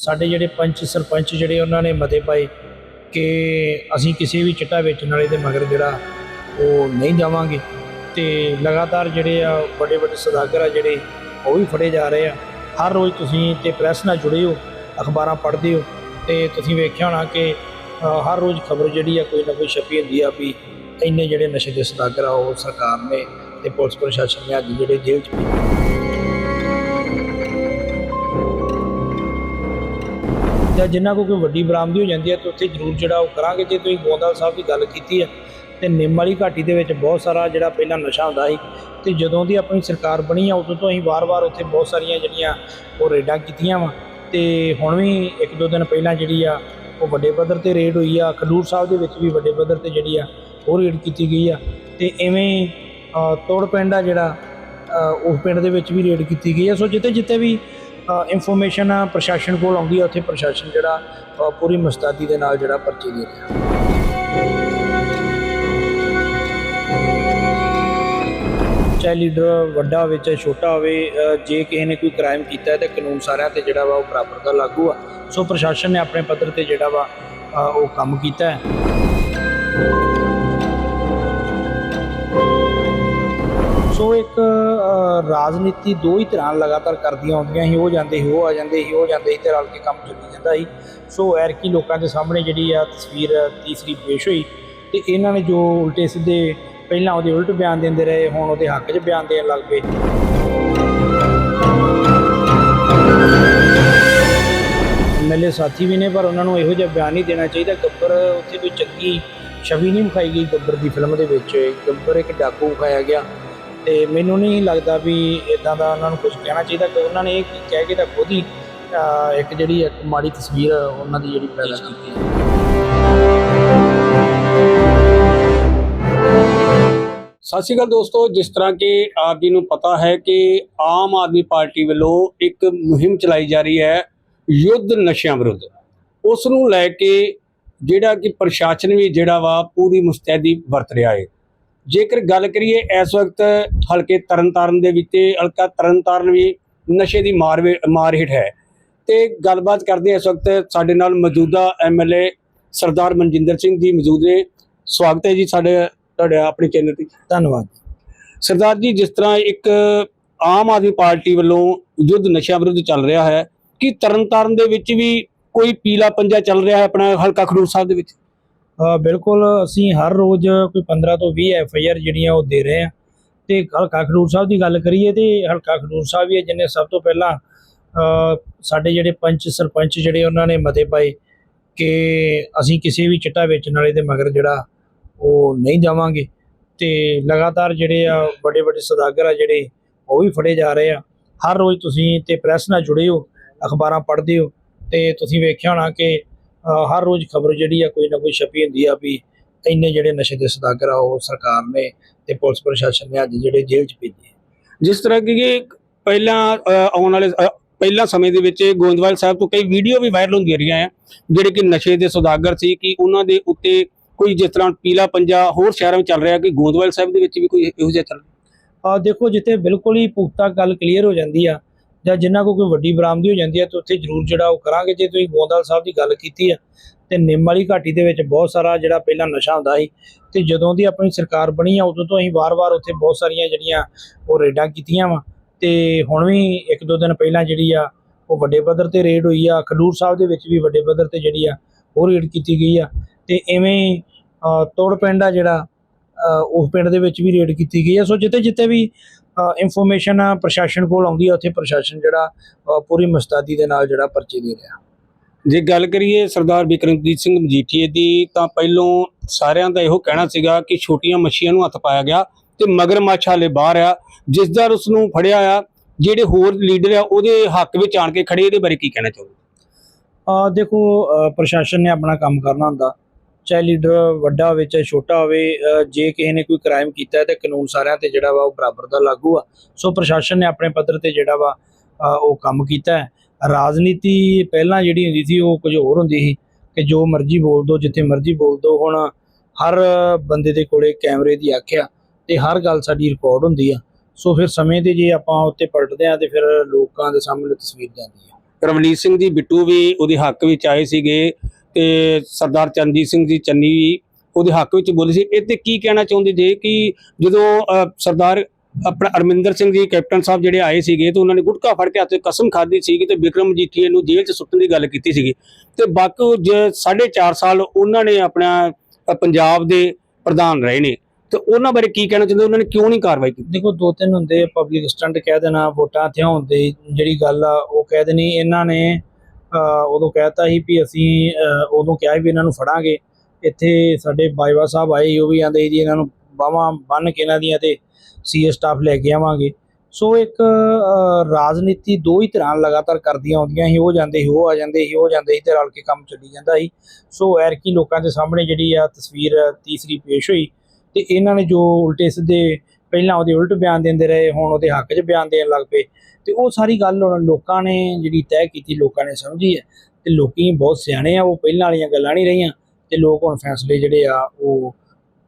ਸਾਡੇ ਜਿਹੜੇ ਪੰਚ ਸਰਪੰਚ ਜਿਹੜੇ ਉਹਨਾਂ ਨੇ ਮਤੇ ਪਾਏ ਕਿ ਅਸੀਂ ਕਿਸੇ ਵੀ ਚਿੱਟਾ ਵੇਚਣ ਵਾਲੇ ਦੇ ਮਗਰ ਜਿਹੜਾ ਉਹ ਨਹੀਂ ਜਾਵਾਂਗੇ ਤੇ ਲਗਾਤਾਰ ਜਿਹੜੇ ਆ ਵੱਡੇ ਵੱਡੇ ਸੌਦਾਗਰ ਆ ਜਿਹੜੇ, ਉਹ ਵੀ ਫੜੇ ਜਾ ਰਹੇ ਆ। ਹਰ ਰੋਜ਼ ਤੁਸੀਂ ਤੇ ਪ੍ਰੈਸ ਨਾਲ ਜੁੜੇ ਹੋ, ਅਖਬਾਰਾਂ ਪੜ੍ਹਦੇ ਹੋ ਤੇ ਤੁਸੀਂ ਵੇਖਿਆ ਹੋਣਾ ਕਿ ਹਰ ਰੋਜ਼ ਖਬਰ ਜਿਹੜੀ ਆ ਕੋਈ ਨਾ ਕੋਈ ਛਪੀ ਹੁੰਦੀ ਆ ਵੀ ਇੰਨੇ ਜਿਹੜੇ ਨਸ਼ੇ ਦੇ ਸੌਦਾਗਰ ਆ ਉਹ ਸਰਕਾਰ ਨੇ ਤੇ ਪੁਲਿਸ ਪ੍ਰਸ਼ਾਸਨ ਨੇ ਅੱਜ ਜਿਹੜੇ ਜੇਲ੍ਹ 'ਚ ਭੇਜੇ। ਜਾਂ ਜਿੰਨਾ ਕੋ ਕੋਈ ਵੱਡੀ ਬਰਾਮਦੀ ਹੋ ਜਾਂਦੀ ਹੈ ਤਾਂ ਉੱਥੇ ਜ਼ਰੂਰ ਜਿਹੜਾ ਉਹ ਕਰਾਂਗੇ। ਜੇ ਤੁਸੀਂ ਗੋਂਦਵਾਲ ਸਾਹਿਬ ਦੀ ਗੱਲ ਕੀਤੀ ਹੈ ਤੇ ਨਿੰਮ ਵਾਲੀ ਘਾਟੀ ਦੇ ਵਿੱਚ ਬਹੁਤ ਸਾਰਾ ਜਿਹੜਾ ਪਹਿਲਾਂ ਨਸ਼ਾ ਹੁੰਦਾ ਸੀ ਤੇ ਜਦੋਂ ਦੀ ਆਪਣੀ ਸਰਕਾਰ ਬਣੀ ਆ ਉਦੋਂ ਤੋਂ ਅਸੀਂ ਵਾਰ-ਵਾਰ ਉੱਥੇ ਬਹੁਤ ਸਾਰੀਆਂ ਜਿਹੜੀਆਂ ਉਹ ਰੇਡਾਂ ਕੀਤੀਆਂ ਵਾ। ਤੇ ਹੁਣ ਵੀ ਇੱਕ ਦੋ ਦਿਨ ਪਹਿਲਾਂ ਜਿਹੜੀ ਆ ਉਹ ਵੱਡੇ ਪੱਧਰ ਤੇ ਰੇਡ ਹੋਈ ਆ। ਖਡੂਰ ਸਾਹਿਬ ਦੇ ਵਿੱਚ ਵੀ ਵੱਡੇ ਪੱਧਰ ਤੇ ਜਿਹੜੀ ਆ ਉਹ ਰੇਡ ਕੀਤੀ ਗਈ ਆ। ਤੇ ਐਵੇਂ ਤੋੜ ਪਿੰਡ ਆ ਜਿਹੜਾ ਅ, ਉਸ ਪਿੰਡ ਦੇ ਵਿੱਚ ਵੀ ਰੇਡ ਕੀਤੀ ਗਈ ਆ। ਸੋ ਜਿੱਥੇ ਜਿੱਥੇ ਵੀ ਇਨਫੋਰਮੇਸ਼ਨ ਪ੍ਰਸ਼ਾਸਨ ਕੋਲ ਆਉਂਦੀ ਆ, ਉੱਥੇ ਪ੍ਰਸ਼ਾਸਨ ਜਿਹੜਾ ਪੂਰੀ ਮੁਸਤੈਦੀ ਦੇ ਨਾਲ ਜਿਹੜਾ ਪਰਚੇ ਦੇ ਰਿਹਾ। ਚਾਹੇ ਲੀਡਰ ਵੱਡਾ ਹੋਵੇ, ਚਾਹੇ ਛੋਟਾ ਹੋਵੇ ਜੇ ਕਿਸੇ ਨੇ ਕੋਈ ਕ੍ਰਾਈਮ ਕੀਤਾ ਤਾਂ ਕਾਨੂੰਨ ਸਾਰਿਆਂ ਤੇ ਜਿਹੜਾ ਵਾ ਉਹ ਬਰਾਬਰ ਦਾ ਲਾਗੂ ਆ। ਸੋ ਪ੍ਰਸ਼ਾਸਨ ਨੇ ਆਪਣੇ ਪੱਧਰ ਤੇ ਜਿਹੜਾ ਵਾ ਉਹ ਕੰਮ ਕੀਤਾ ਹੈ। ਸੋ ਇੱਕ ਰਾਜਨੀਤੀ ਦੋ ਹੀ ਤਰ੍ਹਾਂ ਲਗਾਤਾਰ ਕਰਦੀਆਂ ਹੁੰਦੀਆਂ ਸੀ, ਉਹ ਜਾਂਦੇ ਸੀ, ਉਹ ਆ ਜਾਂਦੇ ਸੀ, ਉਹ ਜਾਂਦੇ ਸੀ ਤੇ ਰਲ ਕੇ ਕੰਮ ਚੱਲੀ ਜਾਂਦਾ ਸੀ। ਸੋ ਐਰਕੀ ਲੋਕਾਂ ਦੇ ਸਾਹਮਣੇ ਜਿਹੜੀ ਆ ਤਸਵੀਰ ਤੀਸਰੀ ਪੇਸ਼ ਹੋਈ ਤੇ ਇਹਨਾਂ ਨੇ ਜੋ ਉਲਟੇ ਸਿੱਧੇ ਪਹਿਲਾਂ ਉਹਦੇ ਉਲਟ ਬਿਆਨ ਦਿੰਦੇ ਰਹੇ, ਹੁਣ ਉਹਦੇ ਹੱਕ 'ਚ ਬਿਆਨ ਦੇਣ ਲੱਗ ਪਏ। ਮੇਰੇ ਸਾਥੀ ਵੀ ਨੇ, ਪਰ ਉਹਨਾਂ ਨੂੰ ਇਹੋ ਜਿਹਾ ਬਿਆਨ ਨਹੀਂ ਦੇਣਾ ਚਾਹੀਦਾ। ਗੱਬਰ ਉੱਥੇ ਕੋਈ ਚੰਗੀ ਛਵੀ ਨਹੀਂ ਵਿਖਾਈ ਗਈ, ਗੱਬਰ ਦੀ ਫਿਲਮ ਦੇ ਵਿੱਚ। ਗੱਬਰ ਇੱਕ ਡਾਕੂ ਵਿਖਾਇਆ ਗਿਆ। ਤੇ ਮੈਨੂੰ ਨਹੀਂ ਲੱਗਦਾ ਵੀ ਇਦਾਂ ਦਾ ਉਹਨਾਂ ਨੂੰ ਕੁਝ ਕਹਿਣਾ ਚਾਹੀਦਾ ਕਿ ਉਹਨਾਂ ਨੇ ਇਹ ਕਹਿ ਕੇ ਤਾਂ ਖੁਦ ਹੀ ਇੱਕ ਜਿਹੜੀ ਇੱਕ ਮਾੜੀ ਤਸਵੀਰ ਉਹਨਾਂ ਦੀ ਜਿਹੜੀ ਪੈਦਾ ਕੀਤੀ ਹੈ। ਸਤਿ ਸ਼੍ਰੀ ਅਕਾਲ ਦੋਸਤੋ ਜਿਸ ਤਰ੍ਹਾਂ ਕਿ ਆਪ ਜੀ ਨੂੰ ਪਤਾ ਹੈ ਕਿ ਆਮ ਆਦਮੀ ਪਾਰਟੀ ਵੱਲੋਂ ਇੱਕ ਮੁਹਿੰਮ ਚਲਾਈ ਜਾ ਰਹੀ ਹੈ ਯੁੱਧ ਨਸ਼ਿਆਂ ਵਿਰੁੱਧ। ਉਸ ਨੂੰ ਲੈ ਕੇ ਜਿਹੜਾ ਕਿ ਪ੍ਰਸ਼ਾਸਨ ਵੀ ਜਿਹੜਾ ਵਾ ਪੂਰੀ ਮੁਸਤੈਦੀ ਵਰਤ ਰਿਹਾ ਹੈ। ਜੇਕਰ ਗੱਲ ਕਰੀਏ ਇਸ ਵਕਤ ਹਲਕੇ ਤਰਨਤਾਰਨ ਦੇ ਵਿੱਚ ਹਲਕਾ ਤਰਨਤਾਰਨ ਵੀ ਨਸ਼ੇ ਦੀ ਮਾਰ ਮਾਰ ਹੇਠ ਹੈ। ਤੇ ਗੱਲਬਾਤ ਕਰਦੇ ਹਾਂ ਇਸ ਵਕਤ ਸਾਡੇ ਨਾਲ ਮੌਜੂਦਾ ਐਮਐਲਏ ਸਰਦਾਰ ਮਨਜਿੰਦਰ ਸਿੰਘ ਜੀ ਮੌਜੂਦ ਨੇ। ਸਵਾਗਤ ਹੈ ਜੀ ਸਾਡੇ ਤੁਹਾਡੇ ਆਪਣੇ ਚੈਨਲ ਤੇ। ਧੰਨਵਾਦ। ਸਰਦਾਰ ਜੀ ਜਿਸ ਤਰ੍ਹਾਂ ਇੱਕ ਆਮ ਆਦਮੀ ਪਾਰਟੀ ਵੱਲੋਂ ਯੁੱਧ ਨਸ਼ਿਆਂ ਵਿਰੁੱਧ ਚੱਲ ਰਿਹਾ ਹੈ ਕਿ ਤਰਨਤਾਰਨ ਦੇ ਵਿੱਚ ਵੀ ਕੋਈ ਪੀਲਾ ਪੰਜਾ ਚੱਲ ਰਿਹਾ ਹੈ ਆਪਣਾ ਹਲਕਾ ਖਡੂਰ ਸਾਹਿਬ ਦੇ ਵਿੱਚ? ਬਿਲਕੁਲ ਅਸੀਂ ਹਰ ਰੋਜ਼ ਕੋਈ 15 ਤੋਂ 20 ਐਫ ਆਈ ਆਰ ਜਿਹੜੀਆਂ ਉਹ ਦੇ ਰਹੇ ਆ ਤੇ ਹਲਕਾ ਖਡੂਰ ਸਾਹਿਬ ਦੀ ਗੱਲ ਕਰੀਏ ਤੇ ਹਲਕਾ ਖਡੂਰ ਸਾਹਿਬ ਹੀ ਹੈ ਜਿਹਨੇ ਸਭ ਤੋਂ ਪਹਿਲਾਂ ਸਾਡੇ ਜਿਹੜੇ ਪੰਚ ਸਰਪੰਚ ਜਿਹੜੇ ਉਹਨਾਂ ਨੇ ਮਤੇ ਪਾਏ ਕਿ ਅਸੀਂ ਕਿਸੇ ਵੀ ਚਿੱਟਾ ਵੇਚਣ ਵਾਲੇ ਦੇ ਮਗਰ ਜਿਹੜਾ ਉਹ ਨਹੀਂ ਜਾਵਾਂਗੇ। ਤੇ ਲਗਾਤਾਰ ਜਿਹੜੇ ਆ ਵੱਡੇ ਵੱਡੇ ਸੌਦਾਗਰ ਆ ਜਿਹੜੇ, ਉਹ ਵੀ ਫੜੇ ਜਾ ਰਹੇ ਆ। ਹਰ ਰੋਜ਼ ਤੁਸੀਂ ਤੇ ਪ੍ਰੈਸ ਨਾਲ ਜੁੜੇ ਹੋ, ਅਖਬਾਰਾਂ ਪੜ੍ਹਦੇ ਹੋ ਤੇ ਤੁਸੀਂ ਵੇਖਿਆ ਹੋਣਾ ਕਿ ਹਰ ਰੋਜ਼ ਖਬਰ ਜਿਹੜੀ ਆ ਕੋਈ ਨਾ ਕੋਈ ਛਪੀ ਹੁੰਦੀ ਆ ਵੀ ਇੰਨੇ ਜਿਹੜੇ ਨਸ਼ੇ ਦੇ ਸੌਦਾਗਰ ਆ ਉਹ ਸਰਕਾਰ ਨੇ ਤੇ ਪੁਲਿਸ ਪ੍ਰਸ਼ਾਸਨ ਨੇ ਅੱਜ ਜਿਹੜੇ ਜੇਲ੍ਹ 'ਚ ਭੇਜੇ ਜਿਸ ਤਰ੍ਹਾਂ ਕਿ ਪਹਿਲਾਂ ਆਉਣ ਵਾਲੇ ਪਹਿਲਾਂ ਸਮੇਂ ਦੇ ਵਿੱਚ ਗੋਇੰਦਵਾਲ ਸਾਹਿਬ ਤੋਂ ਕਈ ਵੀਡੀਓ ਵੀ ਵਾਇਰਲ ਹੁੰਦੀਆਂ ਰਹੀਆਂ ਆ ਜਿਹੜੇ ਕਿ ਨਸ਼ੇ ਦੇ ਸੌਦਾਗਰ ਸੀ ਕਿ ਉਹਨਾਂ ਦੇ ਉੱਤੇ ਕੋਈ ਜਿਸ ਤਰ੍ਹਾਂ ਪੀਲਾ ਪੰਜਾ ਹੋਰ ਸ਼ਹਿਰਾਂ ਵਿੱਚ ਚੱਲ ਰਿਹਾ ਕਿ ਗੋਇੰਦਵਾਲ ਸਾਹਿਬ ਦੇ ਵਿੱਚ ਵੀ ਕੋਈ ਇਹੋ ਜਿਹਾ ਚੱਲ ਰਿਹਾ? ਆ ਦੇਖੋ ਜਿੱਥੇ ਬਿਲਕੁਲ ਹੀ ਪੁਖਤਾ ਗੱਲ ਕਲੀਅਰ ਹੋ ਜਾਂਦੀ ਆ ਜਾਂ ਜਿੰਨਾ ਕੋ ਕੋਈ ਵੱਡੀ ਬਰਾਮਦੀ ਹੋ ਜਾਂਦੀ ਆ ਤਾਂ ਉੱਥੇ ਜ਼ਰੂਰ ਜਿਹੜਾ ਉਹ ਕਰਾਂਗੇ। ਜੇ ਤੁਸੀਂ ਗੋਂਦਵਾਲ ਸਾਹਿਬ ਦੀ ਗੱਲ ਕੀਤੀ ਆ ਤੇ ਨਿੰਮ ਵਾਲੀ ਘਾਟੀ ਦੇ ਵਿੱਚ ਬਹੁਤ ਸਾਰਾ ਜਿਹੜਾ ਪਹਿਲਾਂ ਨਸ਼ਾ ਹੁੰਦਾ ਸੀ, ਤੇ ਜਦੋਂ ਦੀ ਆਪਣੀ ਸਰਕਾਰ ਬਣੀ ਆ, ਉਦੋਂ ਤੋਂ ਅਸੀਂ ਵਾਰ-ਵਾਰ ਉੱਥੇ ਬਹੁਤ ਸਾਰੀਆਂ ਜਿਹੜੀਆਂ ਉਹ ਰੇਡਾਂ ਕੀਤੀਆਂ ਵਾ। ਤੇ ਹੁਣ ਵੀ ਇੱਕ ਦੋ ਦਿਨ ਪਹਿਲਾਂ ਜਿਹੜੀ ਆ, ਉਹ ਵੱਡੇ ਪੱਧਰ ਤੇ ਰੇਡ ਹੋਈ ਆ, ਖਡੂਰ ਸਾਹਿਬ ਦੇ ਵਿੱਚ ਵੀ ਵੱਡੇ ਪੱਧਰ ਤੇ ਜਿਹੜੀ ਆ, ਉਹ ਰੇਡ ਕੀਤੀ ਗਈ ਆ। ਤੇ ਐਵੇਂ ਤੋੜ ਪਿੰਡ ਆ ਜਿਹੜਾ ਉਸ ਪਿੰਡ ਦੇ ਵਿੱਚ ਵੀ ਰੇਡ ਕੀਤੀ ਗਈ ਹੈ। ਸੋ ਜਿੱਥੇ ਜਿੱਥੇ ਵੀ ਇਨਫੋਰਮੇਸ਼ਨ ਪ੍ਰਸ਼ਾਸਨ ਕੋਲ ਆਉਂਦੀ ਹੈ ਉੱਥੇ ਪ੍ਰਸ਼ਾਸਨ ਜਿਹੜਾ ਪੂਰੀ ਮੁਸਤੈਦੀ ਦੇ ਨਾਲ ਜਿਹੜਾ ਪਰਚੇ ਦੇ ਰਿਹਾ। ਜੇ ਗੱਲ ਕਰੀਏ ਸਰਦਾਰ ਬਿਕਰਮਜੀਤ ਸਿੰਘ ਮਜੀਠੀਏ ਦੀ ਤਾਂ ਪਹਿਲੋਂ ਸਾਰਿਆਂ ਦਾ ਇਹੋ ਕਹਿਣਾ ਸੀਗਾ ਕਿ ਛੋਟੀਆਂ ਮੱਛੀਆਂ ਨੂੰ ਹੱਥ ਪਾਇਆ ਗਿਆ ਤੇ ਮਗਰਮੱਛ ਹਾਲੇ ਬਾਹਰ ਆ ਜਿਸ ਦਰ ਉਸ ਨੂੰ ਫੜਿਆ ਆ ਜਿਹੜੇ ਹੋਰ ਲੀਡਰ ਆ ਉਹਦੇ ਹੱਕ ਵਿੱਚ ਆਣ ਕੇ ਖੜੇ ਇਹਦੇ ਬਾਰੇ ਕੀ ਕਹਿਣਾ ਚਾਹੋਗੇ? ਆ ਦੇਖੋ ਪ੍ਰਸ਼ਾਸਨ ਨੇ ਆਪਣਾ ਕੰਮ ਕਰਨਾ ਹੁੰਦਾ। ਚਾਹੇ ਲੀਡਰ ਵੱਡਾ ਹੋਵੇ ਚਾਹੇ ਛੋਟਾ ਹੋਵੇ ਜੇ ਕਿਸੇ ਨੇ ਕੋਈ ਕ੍ਰਾਈਮ ਕੀਤਾ ਹੈ ਤੇ ਕਾਨੂੰਨ ਸਾਰਿਆਂ ਤੇ ਜਿਹੜਾ ਵਾ ਉਹ ਬਰਾਬਰ ਦਾ ਲਾਗੂ ਆ। ਸੋ ਪ੍ਰਸ਼ਾਸਨ ਨੇ ਆਪਣੇ ਪੱਧਰ ਤੇ ਜਿਹੜਾ ਵਾ ਉਹ ਕੰਮ ਕੀਤਾ ਹੈ। ਰਾਜਨੀਤੀ ਪਹਿਲਾਂ ਜਿਹੜੀ ਹੁੰਦੀ ਸੀ, ਉਹ ਕੁਝ ਹੋਰ ਹੁੰਦੀ ਸੀ ਕਿ ਜੋ ਮਰਜ਼ੀ ਬੋਲ ਦੋ, ਜਿੱਥੇ ਮਰਜ਼ੀ ਬੋਲ ਦੋ। ਹੁਣ ਹਰ ਬੰਦੇ ਦੇ ਕੋਲੇ ਕੈਮਰੇ ਦੀ ਆਖਿਆ ਤੇ ਹਰ ਗੱਲ ਸਾਡੀ ਰਿਕਾਰਡ ਹੁੰਦੀ ਆ। ਸੋ ਫਿਰ ਸਮੇਂ ਤੇ ਜੇ ਆਪਾਂ ਉੱਤੇ ਪਲਟਦੇ ਆ ਤੇ ਫਿਰ ਲੋਕਾਂ ਦੇ ਸਾਹਮਣੇ ਤਸਵੀਰ ਜਾਂਦੀ ਆ। ਰਵਨੀਤ ਸਿੰਘ ਜੀ, ਬਿੱਟੂ ਵੀ ਉਹਦੇ ਹੱਕ ਵਿੱਚ ਆਏ ਸੀਗੇ। ਤੇ ਸਰਦਾਰ ਚਰਨਜੀਤ ਸਿੰਘ ਜੀ ਚੰਨੀ ਵੀ ਉਹਦੇ ਹੱਕ ਵਿੱਚ ਬੋਲੇ ਸੀ। ਇਹ ਤੇ ਕੀ ਕਹਿਣਾ ਚਾਹੁੰਦੇ ਜੇ ਕਿ ਜਦੋਂ ਸਰਦਾਰ ਆਪਣਾ ਅਰਮਿੰਦਰ ਸਿੰਘ ਜੀ, ਕੈਪਟਨ ਸਾਹਿਬ ਜਿਹੜੇ ਆਏ ਸੀਗੇ ਤੇ ਉਹਨਾਂ ਨੇ ਗੁਟਕਾ ਫੜ ਕੇ ਹੱਥ ਕਸਮ ਖਾਧੀ ਸੀਗੀ ਤੇ ਵਿਕਰਮ ਜੀਠੀਏ ਨੂੰ ਜੇਲ੍ਹ 'ਚ ਸੁੱਟਣ ਦੀ ਗੱਲ ਕੀਤੀ ਸੀਗੀ। ਤੇ ਬਾਕੀ ਜ 4.5 ਸਾਲ ਉਹਨਾਂ ਨੇ ਆਪਣਾ ਪੰਜਾਬ ਦੇ ਪ੍ਰਧਾਨ ਰਹੇ ਨੇ। ਤੇ ਉਹਨਾਂ ਬਾਰੇ ਕੀ ਕਹਿਣਾ ਚਾਹੁੰਦੇ? ਉਹਨਾਂ ਨੇ ਕਿਉਂ ਨਹੀਂ ਕਾਰਵਾਈ ਕੀਤੀ? ਦੇਖੋ, ਦੋ ਤਿੰਨ ਹੁੰਦੇ ਪਬਲਿਕ ਸਟੰਟ ਕਹਿ ਦੇਣਾ, ਵੋਟਾਂ ਥਿਆਉਣ ਹੁੰਦੇ, ਜਿਹੜੀ ਗੱਲ ਆ ਉਹ ਕਹਿ ਦੇਣੀ। ਇਹਨਾਂ ਨੇ ਉਦੋਂ ਕਹਿਤਾ ਸੀ ਵੀ ਅਸੀਂ ਉਦੋਂ ਕਿਹਾ ਵੀ ਇਹਨਾਂ ਨੂੰ ਫੜਾਂਗੇ। ਇੱਥੇ ਸਾਡੇ ਬਾਜਵਾ ਸਾਹਿਬ ਆਏ ਸੀ, ਉਹ ਵੀ ਆਂਦੇ ਜੀ ਇਹਨਾਂ ਨੂੰ ਬਾਹਾਂ ਬੰਨ ਕੇ ਇਹਨਾਂ ਦੀਆਂ ਤੇ ਸੀਏ ਸਟਾਫ ਲੈ ਕੇ ਆਵਾਂਗੇ। ਸੋ ਇੱਕ ਰਾਜਨੀਤੀ ਦੋ ਹੀ ਤਰ੍ਹਾਂ ਲਗਾਤਾਰ ਕਰਦੀਆਂ ਆਉਂਦੀਆਂ ਸੀ ਉਹ ਜਾਂਦੇ ਸੀ ਉਹ ਆ ਜਾਂਦੇ ਸੀ ਉਹ ਜਾਂਦੇ ਸੀ ਤੇ ਰਲ ਕੇ ਕੰਮ ਚੱਲੀ ਜਾਂਦਾ ਸੀ। ਸੋ ਐਰਕੀ ਲੋਕਾਂ ਦੇ ਸਾਹਮਣੇ ਜਿਹੜੀ ਆ ਤਸਵੀਰ ਤੀਸਰੀ ਪੇਸ਼ ਹੋਈ ਤੇ ਇਹਨਾਂ ਨੇ ਜੋ ਉਲਟੇ ਸਿੱਧੇ ਪਹਿਲਾਂ ਉਹਦੇ ਉਲਟ ਬਿਆਨ ਦਿੰਦੇ ਰਹੇ, ਹੁਣ ਉਹਦੇ ਹੱਕ 'ਚ ਬਿਆਨ ਦੇਣ ਲੱਗ ਪਏ। ਤੇ ਉਹ ਸਾਰੀ ਗੱਲ ਹੁਣ ਲੋਕਾਂ ਨੇ ਜਿਹੜੀ ਤੈਅ ਕੀਤੀ, ਲੋਕਾਂ ਨੇ ਸਮਝੀ ਹੈ। ਤੇ ਲੋਕੀ ਬਹੁਤ ਸਿਆਣੇ ਆ, ਉਹ ਪਹਿਲਾਂ ਵਾਲੀਆਂ ਗੱਲਾਂ ਨਹੀਂ ਰਹੀਆਂ। ਤੇ ਲੋਕ ਹੁਣ ਫੈਸਲੇ ਜਿਹੜੇ ਆ, ਉਹ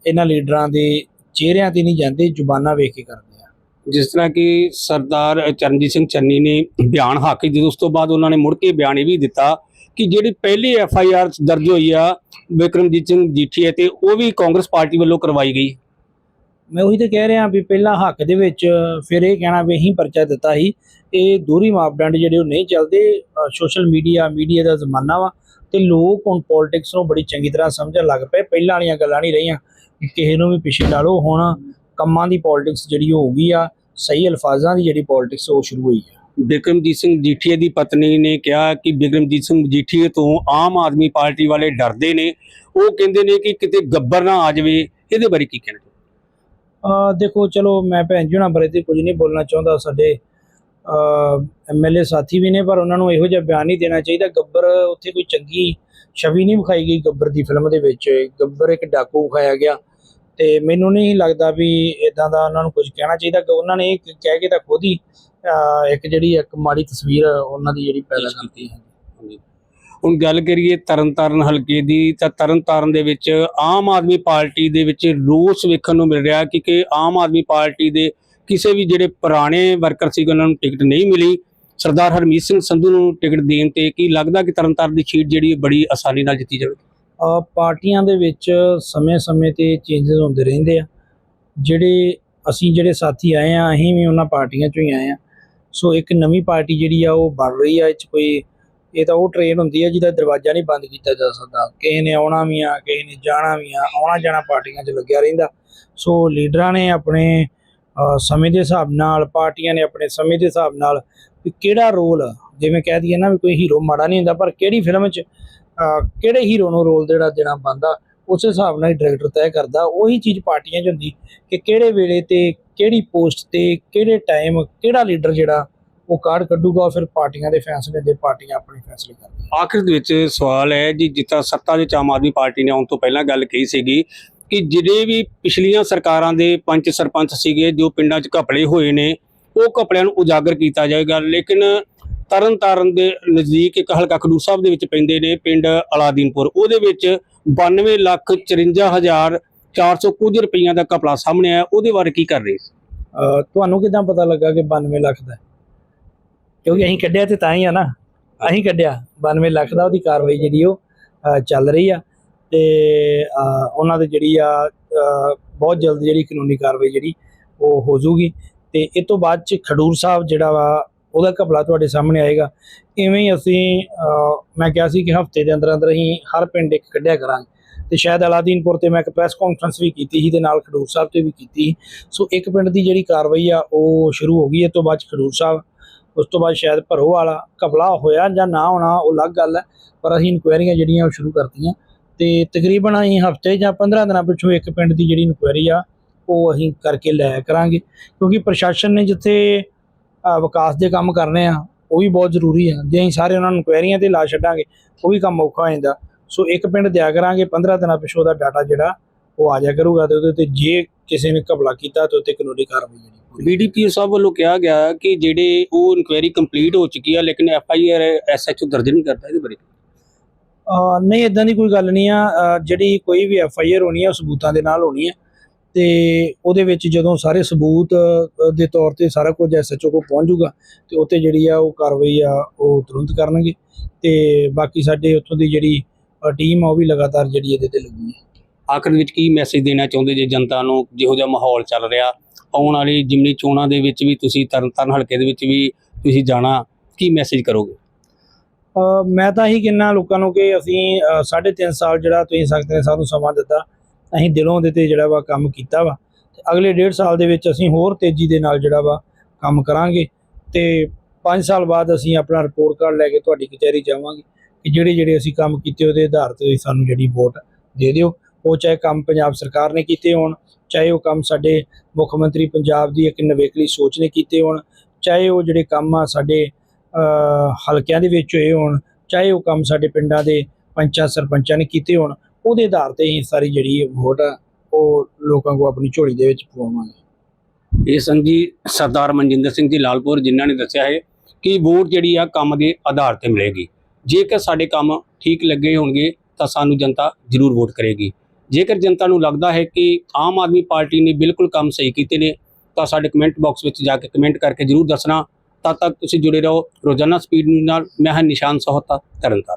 ਇਹਨਾਂ ਲੀਡਰਾਂ ਦੇ ਚਿਹਰਿਆਂ ਤੇ ਨਹੀਂ ਜਾਂਦੇ, ਜ਼ੁਬਾਨਾਂ ਵੇਖ ਕੇ ਕਰਦੇ ਆ। ਜਿਸ ਤਰ੍ਹਾਂ ਕਿ ਸਰਦਾਰ ਚਰਨਜੀਤ ਸਿੰਘ ਚੰਨੀ ਨੇ ਬਿਆਨ ਹਾਕੀ ਜਦੋਂ ਉਸ ਤੋਂ ਬਾਅਦ ਉਹਨਾਂ ਨੇ ਮੁੜ ਕੇ ਬਿਆਨ ਇਹ ਵੀ ਦਿੱਤਾ ਕਿ ਜਿਹੜੀ ਪਹਿਲੀ ਐਫ ਆਈ ਆਰ ਦਰਜ ਹੋਈ ਆ, ਵਿਕਰਮਜੀਤ ਸਿੰਘ ਜੀਠੀਏ ਤੇ ਉਹ ਵੀ ਕਾਂਗਰਸ ਪਾਰਟੀ ਵੱਲੋਂ ਕਰਵਾਈ ਗਈ। ਮੈਂ ਉਹੀ ਤਾਂ ਕਹਿ ਰਿਹਾ ਵੀ ਪਹਿਲਾਂ ਹੱਕ ਦੇ ਵਿੱਚ ਫਿਰ ਇਹ ਕਹਿਣਾ ਵੀ ਅਸੀਂ ਪਰਚਾ ਦਿੱਤਾ ਸੀ, ਇਹ ਦੋਹਰੀ ਮਾਪਦੰਡ ਜਿਹੜੇ ਉਹ ਨਹੀਂ ਚੱਲਦੇ ਸੋਸ਼ਲ ਮੀਡੀਆ ਮੀਡੀਆ ਦਾ ਜ਼ਮਾਨਾ ਵਾ, ਤੇ ਲੋਕ ਹੁਣ ਪੋਲਿਟਿਕਸ ਨੂੰ ਬੜੀ ਚੰਗੀ ਤਰ੍ਹਾਂ ਸਮਝਣ ਲੱਗ ਪਏ, ਪਹਿਲਾਂ ਵਾਲੀਆਂ ਗੱਲਾਂ ਨਹੀਂ ਰਹੀਆਂ ਕਿ ਕਿਸੇ ਨੂੰ ਵੀ ਪਿੱਛੇ ਲਾ ਲਓ, ਹੁਣ ਕੰਮਾਂ ਦੀ ਪੋਲਿਟਿਕਸ ਜਿਹੜੀ ਉਹ ਹੋ ਗਈ ਆ, ਸਹੀ ਅਲਫਾਜ਼ਾਂ ਦੀ ਜਿਹੜੀ ਪੋਲਿਟਿਕਸ ਉਹ ਸ਼ੁਰੂ ਹੋਈ ਆ। ਬਿਕਰਮਜੀਤ ਸਿੰਘ ਜੀਠੀਏ ਦੀ ਪਤਨੀ ਨੇ ਕਿਹਾ ਕਿ ਬਿਕਰਮਜੀਤ ਸਿੰਘ ਜੀਠੀਏ ਤੋਂ ਆਮ ਆਦਮੀ ਪਾਰਟੀ ਵਾਲੇ ਡਰਦੇ ਨੇ, ਉਹ ਕਹਿੰਦੇ ਨੇ ਕਿ ਕਿਤੇ ਗੱਬਰ ਨਾ ਆ ਜਾਵੇ, ਇਹਦੇ ਬਾਰੇ ਕੀ ਕਹਿਣਾ ਅਹ ਦੇਖੋ ਚਲੋ ਮੈਂ ਭੈਣ ਜੀ ਹੁਣਾਂ ਬਾਰੇ ਤੇ ਕੁਝ ਨਹੀਂ ਬੋਲਣਾ ਚਾਹੁੰਦਾ। ਸਾਡੇ ਐਮਐਲਏ ਸਾਥੀ ਵੀ ਨੇ ਪਰ ਉਹਨਾਂ ਨੂੰ ਇਹੋ ਜਿਹਾ ਬਿਆਨ ਨਹੀਂ ਦੇਣਾ ਚਾਹੀਦਾ। ਗੱਬਰ ਉੱਥੇ ਕੋਈ ਚੰਗੀ ਛਵੀ ਨਹੀਂ ਵਿਖਾਈ ਗਈ ਗੱਬਰ ਦੀ ਫਿਲਮ ਦੇ ਵਿੱਚ। ਗੱਬਰ ਇੱਕ ਡਾਕੂ ਵਿਖਾਇਆ ਗਿਆ। ਤੇ ਮੈਨੂੰ ਨਹੀਂ ਲੱਗਦਾ ਵੀ ਇਦਾਂ ਦਾ ਉਹਨਾਂ ਨੂੰ ਕੁਝ ਕਹਿਣਾ ਚਾਹੀਦਾ। ਕਿ ਉਹਨਾਂ ਨੇ ਇਹ ਕਹਿ ਕੇ ਤਾਂ ਖੁਦ ਹੀ ਇੱਕ ਜਿਹੜੀ ਇੱਕ ਮਾੜੀ ਤਸਵੀਰ ਉਹਨਾਂ ਦੀ ਜਿਹੜੀ ਪੈਦਾ ਕੀਤੀ ਹੈ। ਹੁਣ ਗੱਲ ਕਰੀਏ ਤਰਨਤਾਰਨ ਹਲਕੇ ਦੀ, ਤਾਂ ਤਰਨਤਾਰਨ ਦੇ ਵਿੱਚ ਆਮ ਆਦਮੀ ਪਾਰਟੀ ਦੇ ਵਿੱਚ ਰੋਸ ਵੇਖਣ ਨੂੰ ਮਿਲ ਰਿਹਾ ਕਿ ਕਿ ਆਮ ਆਦਮੀ ਪਾਰਟੀ ਦੇ ਕਿਸੇ ਵੀ ਜਿਹੜੇ ਪੁਰਾਣੇ ਵਰਕਰ ਸੀ ਉਹਨਾਂ ਨੂੰ ਟਿਕਟ ਨਹੀਂ ਮਿਲੀ। ਸਰਦਾਰ ਹਰਮੀਤ ਸਿੰਘ ਸੰਧੂ ਨੂੰ ਟਿਕਟ ਦੇਣ ਤੇ ਕੀ ਲੱਗਦਾ ਕਿ ਤਰਨਤਾਰਨ ਦੀ ਸੀਟ ਜਿਹੜੀ ਹੈ, ਬੜੀ ਆਸਾਨੀ ਨਾਲ ਜਿੱਤੀ ਜਾਵੇ ਪਾਰਟੀਆਂ ਦੇ ਵਿੱਚ ਸਮੇਂ-ਸਮੇਂ ਤੇ ਚੇਂਜਸ ਹੁੰਦੇ ਰਹਿੰਦੇ ਆ। ਜਿਹੜੇ ਅਸੀਂ ਜਿਹੜੇ ਸਾਥੀ ਆਏ ਆ, ਅਸੀਂ ਵੀ ਉਹਨਾਂ ਪਾਰਟੀਆਂ ਚੋਂ ਹੀ ਆਏ ਆ। ਸੋ ਇੱਕ ਨਵੀਂ ਪਾਰਟੀ ਜਿਹੜੀ ਆ, ਉਹ ਬਣ ਰਹੀ ਆ। ਇਹ 'ਚ ਕੋਈ ਇਹ ਤਾਂ ਉਹ ਟ੍ਰੇਨ ਹੁੰਦੀ ਹੈ ਜਿਹਦਾ ਦਰਵਾਜ਼ਾ ਨਹੀਂ ਬੰਦ ਕੀਤਾ ਜਾ ਸਕਦਾ। ਕਿਸੇ ਨੇ ਆਉਣਾ ਵੀ ਆ, ਕਿਸੇ ਨੇ ਜਾਣਾ ਵੀ ਆ, ਆਉਣਾ ਜਾਣਾ ਪਾਰਟੀਆਂ 'ਚ ਲੱਗਿਆ ਰਹਿੰਦਾ। ਸੋ ਲੀਡਰਾਂ ਨੇ ਆਪਣੇ ਸਮੇਂ ਦੇ ਹਿਸਾਬ ਨਾਲ, ਪਾਰਟੀਆਂ ਨੇ ਆਪਣੇ ਸਮੇਂ ਦੇ ਹਿਸਾਬ ਨਾਲ ਵੀ ਕਿਹੜਾ ਰੋਲ ਜਿਵੇਂ ਕਹਿ ਦਈਏ ਨਾ ਵੀ ਕੋਈ ਹੀਰੋ ਮਾੜਾ ਨਹੀਂ ਹੁੰਦਾ, ਪਰ ਕਿਹੜੀ ਫਿਲਮ 'ਚ ਕਿਹੜੇ ਹੀਰੋ ਨੂੰ ਰੋਲ ਜਿਹੜਾ ਦੇਣਾ ਬੰਦਾ, ਉਸੇ ਹਿਸਾਬ ਨਾਲ ਹੀ ਡਾਇਰੈਕਟਰ ਤੈਅ ਕਰਦਾ। ਉਹੀ ਚੀਜ਼ ਪਾਰਟੀਆਂ 'ਚ ਹੁੰਦੀ ਕਿ ਕਿਹੜੇ ਵੇਲੇ ਤੇ, ਕਿਹੜੀ ਪੋਸਟ ਤੇ, ਕਿਹੜੇ ਟਾਈਮ ਕਿਹੜਾ ਲੀਡਰ ਜਿਹੜਾ ਉਹ ਕਾਰਡ ਕੱਢੂਗਾ ਫਿਰ ਪਾਰਟੀਆਂ ਦੇ ਫੈਸਲੇ ਦੇ ਪਾਰਟੀਆਂ ਆਪਣੇ ਫੈਸਲੇ ਕਰਦੀਆਂ। ਆਖਿਰ ਦੇ ਵਿੱਚ ਸਵਾਲ ਹੈ ਜੀ ਜਿੱਤਾ ਸੱਤਾ ਦੇ ਵਿੱਚ ਆਮ ਆਦਮੀ ਪਾਰਟੀ ਨੇ ਆਉਣ ਤੋਂ ਪਹਿਲਾਂ ਗੱਲ ਕਹੀ ਸੀਗੀ ਕਿ ਜਿਹੜੇ ਵੀ ਪਿਛਲੀਆਂ ਸਰਕਾਰਾਂ ਦੇ ਪੰਚ ਸਰਪੰਚ ਸੀਗੇ ਜੋ ਪਿੰਡਾਂ 'ਚ ਘਪਲੇ ਹੋਏ ਨੇ ਉਹ ਘਪਲਿਆਂ ਨੂੰ ਉਜਾਗਰ ਕੀਤਾ ਜਾਏਗਾ। ਲੇਕਿਨ ਤਰਨ ਤਾਰਨ ਦੇ ਨਜ਼ਦੀਕ ਇੱਕ ਹਲਕਾ ਖਡੂਰ ਸਾਹਿਬ ਦੇ ਵਿੱਚ ਪੈਂਦੇ ਨੇ ਪਿੰਡ ਅਲਾਦੀਨਪੁਰ। ਉਹਦੇ ਵਿੱਚ 92 ਲੱਖ 54 ਹਜ਼ਾਰ 400 ਕੁਝ ਰੁਪਈਆਂ ਦਾ ਘਪਲਾ ਸਾਹਮਣੇ ਆਇਆ। ਉਹਦੇ ਬਾਰੇ ਕੀ ਕਰ ਰਹੇ ਤੁਹਾਨੂੰ ਕਿਦਾਂ ਪਤਾ ਲੱਗਾ ਕਿ 92 ਲੱਖ ਦਾ? ਕਿਉਂਕਿ ਅਸੀਂ ਕੱਢਿਆ ਤੇ ਤਾਂ ਹੀ ਆ ਨਾ। ਅਸੀਂ ਕੱਢਿਆ 92 ਲੱਖ ਦਾ ਉਹਦੀ ਕਾਰਵਾਈ ਜਿਹੜੀ ਉਹ ਚੱਲ ਰਹੀ ਆ। ਤੇ ਉਹਨਾਂ ਦੇ ਜਿਹੜੀ ਆ ਬਹੁਤ ਜਲਦ ਜਿਹੜੀ ਕਾਨੂੰਨੀ ਕਾਰਵਾਈ ਜਿਹੜੀ ਉਹ ਹੋ ਜੂਗੀ ਤੇ ਇਹ ਤੋਂ ਬਾਅਦ ਚ ਖਡੂਰ ਸਾਹਿਬ ਜਿਹੜਾ ਵਾ, ਉਹਦਾ ਘਪਲਾ ਤੁਹਾਡੇ ਸਾਹਮਣੇ ਆਏਗਾ। ਇਵੇਂ ਹੀ ਅਸੀਂ ਮੈਂ ਕਿਹਾ ਸੀ ਕਿ ਹਫ਼ਤੇ ਦੇ ਅੰਦਰ ਅੰਦਰ ਹੀ ਹਰ ਪਿੰਡ ਇੱਕ ਕੱਢਿਆ ਕਰਾਂਗੇ। ਤੇ ਸ਼ਾਇਦ ਅਲਾਦੀਨਪੁਰ ਤੇ ਮੈਂ ਇੱਕ ਪ੍ਰੈਸ ਕਾਨਫਰੰਸ ਵੀ ਕੀਤੀ ਸੀ ਤੇ ਨਾਲ ਖਡੂਰ ਸਾਹਿਬ ਤੇ ਵੀ ਕੀਤੀ ਸੀ। ਸੋ ਇੱਕ ਪਿੰਡ ਦੀ ਜਿਹੜੀ ਕਾਰਵਾਈ ਆ, ਉਹ ਸ਼ੁਰੂ ਹੋ ਗਈ। ਹੈ ਤੋਂ ਬਾਅਦ 'ਚ ਖਡੂਰ ਸਾਹਿਬ ਉਸ ਤੋਂ ਬਾਅਦ ਸ਼ਾਇਦ ਭਰੋ ਵਾਲਾ ਘਪਲਾ ਹੋਇਆ ਜਾਂ ਨਾ ਹੋਣਾ, ਉਹ ਅਲੱਗ ਗੱਲ ਹੈ, ਪਰ ਅਸੀਂ ਇਨਕੁਆਇਰੀਆਂ ਜਿਹੜੀਆਂ ਉਹ ਸ਼ੁਰੂ ਕਰਤੀਆਂ। ਤੇ ਤਕਰੀਬਨ ਅਸੀਂ ਹਫ਼ਤੇ ਜਾਂ 15 ਦਿਨਾਂ ਪਿੱਛੋਂ ਇੱਕ ਪਿੰਡ ਦੀ ਜਿਹੜੀ ਇਨਕੁਆਇਰੀ ਆ, ਉਹ ਅਸੀਂ ਕਰਕੇ ਲੈ ਕਰਾਂਗੇ। ਕਿਉਂਕਿ ਪ੍ਰਸ਼ਾਸਨ ਨੇ ਜਿੱਥੇ ਵਿਕਾਸ ਦੇ ਕੰਮ ਕਰਨੇ ਆ, ਉਹ ਵੀ ਬਹੁਤ ਜ਼ਰੂਰੀ ਆ। ਜੇ ਅਸੀਂ ਸਾਰੇ ਉਹਨਾਂ ਨੂੰ ਇਨਕੁਆਇਰੀਆਂ ਤੇ ਲਾ ਛੱਡਾਂਗੇ, ਉਹ ਵੀ ਕੰਮ ਔਖਾ ਹੋ ਜਾਂਦਾ। ਸੋ ਇੱਕ ਪਿੰਡ ਦਿਆ ਕਰਾਂਗੇ 15 ਦਿਨਾਂ ਪਿੱਛੋਂ ਉਹਦਾ ਡਾਟਾ ਜਿਹੜਾ ਉਹ ਆ ਜਾਇਆ ਕਰੂਗਾ ਤੇ ਉਹਦੇ ਤੇ ਜੇ ਕਿਸੇ ਨੇ ਘਪਲਾ ਕੀਤਾ ਤਾਂ ਉੱਤੇ ਕਾਨੂੰਨੀ ਕਾਰਵਾਈ ਜਿਹੜੀ ਹੋਊਗੀ। ਬੀਡੀਪੀ ਸਾਹਿਬ ਵੱਲੋਂ ਕਿਹਾ ਗਿਆ ਕਿ ਜਿਹੜੇ ਉਹ ਇਨਕੁਆਇਰੀ ਕੰਪਲੀਟ ਹੋ ਚੁੱਕੀ ਆ ਲੇਕਿਨ ਐਫ ਆਈ ਆਰ ਐਸਐਚਓ ਦਰਜ ਨਹੀਂ ਕਰਦਾ ਇਹਦੇ ਬਾਰੇ। ਨਹੀਂ ਇਦਾਂ ਦੀ ਕੋਈ ਗੱਲ ਨਹੀਂ ਆ। ਜਿਹੜੀ ਕੋਈ ਵੀ ਐਫ ਆਈ ਆਰ ਹੋਣੀ ਆ ਸਬੂਤਾਂ ਦੇ ਨਾਲ ਹੋਣੀ ਆ। ਤੇ ਉਹਦੇ ਵਿੱਚ ਜਦੋਂ ਸਾਰੇ ਸਬੂਤ ਦੇ ਤੌਰ ਤੇ ਸਾਰਾ ਕੁਝ ਐਸਐਚਓ ਕੋਲ ਪਹੁੰਚ ਜਾਊਗਾ ਤੇ ਉੱਤੇ ਜਿਹੜੀ ਆ ਉਹ ਕਾਰਵਾਈ ਆ ਉਹ ਤੁਰੰਤ ਕਰਨਗੇ। ਤੇ ਬਾਕੀ ਸਾਡੇ ਉੱਥੋਂ ਦੀ ਜਿਹੜੀ ਟੀਮ ਆ ਉਹ ਵੀ ਲਗਾਤਾਰ ਜਿਹੜੀ ਇਹਦੇ ਤੇ ਲੱਗੀ ਹੈ ਆਖਰ ਵਿੱਚ ਕੀ ਮੈਸੇਜ ਦੇਣਾ ਚਾਹੁੰਦੇ ਜੇ ਜਨਤਾ ਨੂੰ ਜਿਹੋ ਜਿਹਾ ਮਾਹੌਲ ਚੱਲ ਰਿਹਾ? ਆਉਣ ਵਾਲੀ ਜਿਮਨੀ ਚੋਣਾਂ ਦੇ ਵਿੱਚ ਵੀ ਤੁਸੀਂ ਤਰਨਤਾਰਨ ਹਲਕੇ ਦੇ ਵਿੱਚ ਵੀ ਤੁਸੀਂ ਜਾਣਾ ਕੀ ਮੈਸੇਜ ਕਰੋਗੇ? ਮੈਂ ਤਾਂ ਇਹੀ ਕਹਿੰਨਾ ਲੋਕਾਂ ਨੂੰ ਕਿ ਅਸੀਂ ਅ, ਸਾਢੇ ਤਿੰਨ ਸਾਲ ਜਿਹੜਾ ਤੁਸੀਂ ਸਖ਼ਤ ਨੇ ਸਾਨੂੰ ਸਮਾਂ ਦਿੱਤਾ ਅਸੀਂ ਦਿਲੋਂ ਦੇ ਤੇ ਜਿਹੜਾ ਵਾ ਕੰਮ ਕੀਤਾ ਵਾ। ਤੇ ਅਗਲੇ ਡੇਢ ਸਾਲ ਦੇ ਵਿੱਚ ਅਸੀਂ ਹੋਰ ਤੇਜ਼ੀ ਦੇ ਨਾਲ ਜਿਹੜਾ ਵਾ ਕੰਮ ਕਰਾਂਗੇ ਤੇ 5 ਸਾਲ ਬਾਅਦ ਅਸੀਂ ਆਪਣਾ ਰਿਪੋਰਟ ਕਾਰਡ ਲੈ ਕੇ ਤੁਹਾਡੀ ਕਚਹਿਰੀ ਜਾਵਾਂਗੇ ਕਿ ਜਿਹੜੇ ਜਿਹੜੇ ਅਸੀਂ ਕੰਮ ਕੀਤੇ ਉਹਦੇ ਆਧਾਰ ਤੇ ਸਾਨੂੰ ਜਿਹੜੀ ਵੋਟ ਦੇ ਦਿਓ। ਉਹ ਚਾਹੇ ਕੰਮ ਪੰਜਾਬ ਸਰਕਾਰ ਨੇ ਕੀਤੇ ਹੋਣ, ਚਾਹੇ ਉਹ ਕੰਮ ਸਾਡੇ ਮੁੱਖ ਮੰਤਰੀ ਪੰਜਾਬ ਦੀ ਇੱਕ ਨਵੇਕਲੀ ਸੋਚ ਨੇ ਕੀਤੇ ਹੋਣ, ਚਾਹੇ ਉਹ ਜਿਹੜੇ ਕੰਮ ਆ ਸਾਡੇ ਹਲਕਿਆਂ ਦੇ ਵਿੱਚ ਹੋਏ ਹੋਣ, ਚਾਹੇ ਉਹ ਕੰਮ ਸਾਡੇ ਪਿੰਡਾਂ ਦੇ ਪੰਚਾਂ ਸਰਪੰਚਾਂ ਨੇ ਕੀਤੇ ਹੋਣ, ਉਹਦੇ ਆਧਾਰ ਤੇ ਹੀ ਸਾਰੀ ਜਿਹੜੀ ਵੋਟ ਆ, ਉਹ ਲੋਕਾਂ ਕੋ ਆਪਣੀ ਝੋਲੀ ਦੇ ਵਿੱਚ ਪਵਾਵਾਂਗੇ। ਇਹ ਸਨ ਸਰਦਾਰ ਮਨਜਿੰਦਰ ਸਿੰਘ ਜੀ ਲਾਲਪੁਰ ਜਿਨ੍ਹਾਂ ਨੇ ਦੱਸਿਆ ਹੈ ਕਿ ਵੋਟ ਜਿਹੜੀ ਆ ਕੰਮ ਦੇ ਆਧਾਰ ਤੇ ਮਿਲੇਗੀ। ਜੇਕਰ ਸਾਡੇ ਕੰਮ ਠੀਕ ਲੱਗੇ ਹੋਣਗੇ ਤਾਂ ਸਾਨੂੰ ਜਨਤਾ ਜ਼ਰੂਰ ਵੋਟ ਕਰੇਗੀ। ਜੇਕਰ ਜਨਤਾ ਨੂੰ ਲੱਗਦਾ ਹੈ ਕਿ ਆਮ ਆਦਮੀ ਪਾਰਟੀ ਨੇ ਬਿਲਕੁਲ ਕੰਮ ਸਹੀ ਕੀਤੇ ਨੇ, ਤਾਂ ਸਾਡੇ ਕਮੈਂਟ ਬਾਕਸ ਵਿੱਚ ਜਾ ਕੇ ਕਮੈਂਟ ਕਰਕੇ ਜ਼ਰੂਰ ਦੱਸਣਾ। ਤਦ ਤੱਕ ਤੁਸੀਂ ਜੁੜੇ ਰਹੋ। ਰੋਜ਼ਾਨਾ ਸਪੀਡ ਨਿਊਜ਼ ਨਾਲ, ਮੈਂ ਹਾਂ ਨਿਸ਼ਾਨ ਸਹੋਤਾ ਤਰਨਤਾਰਨ।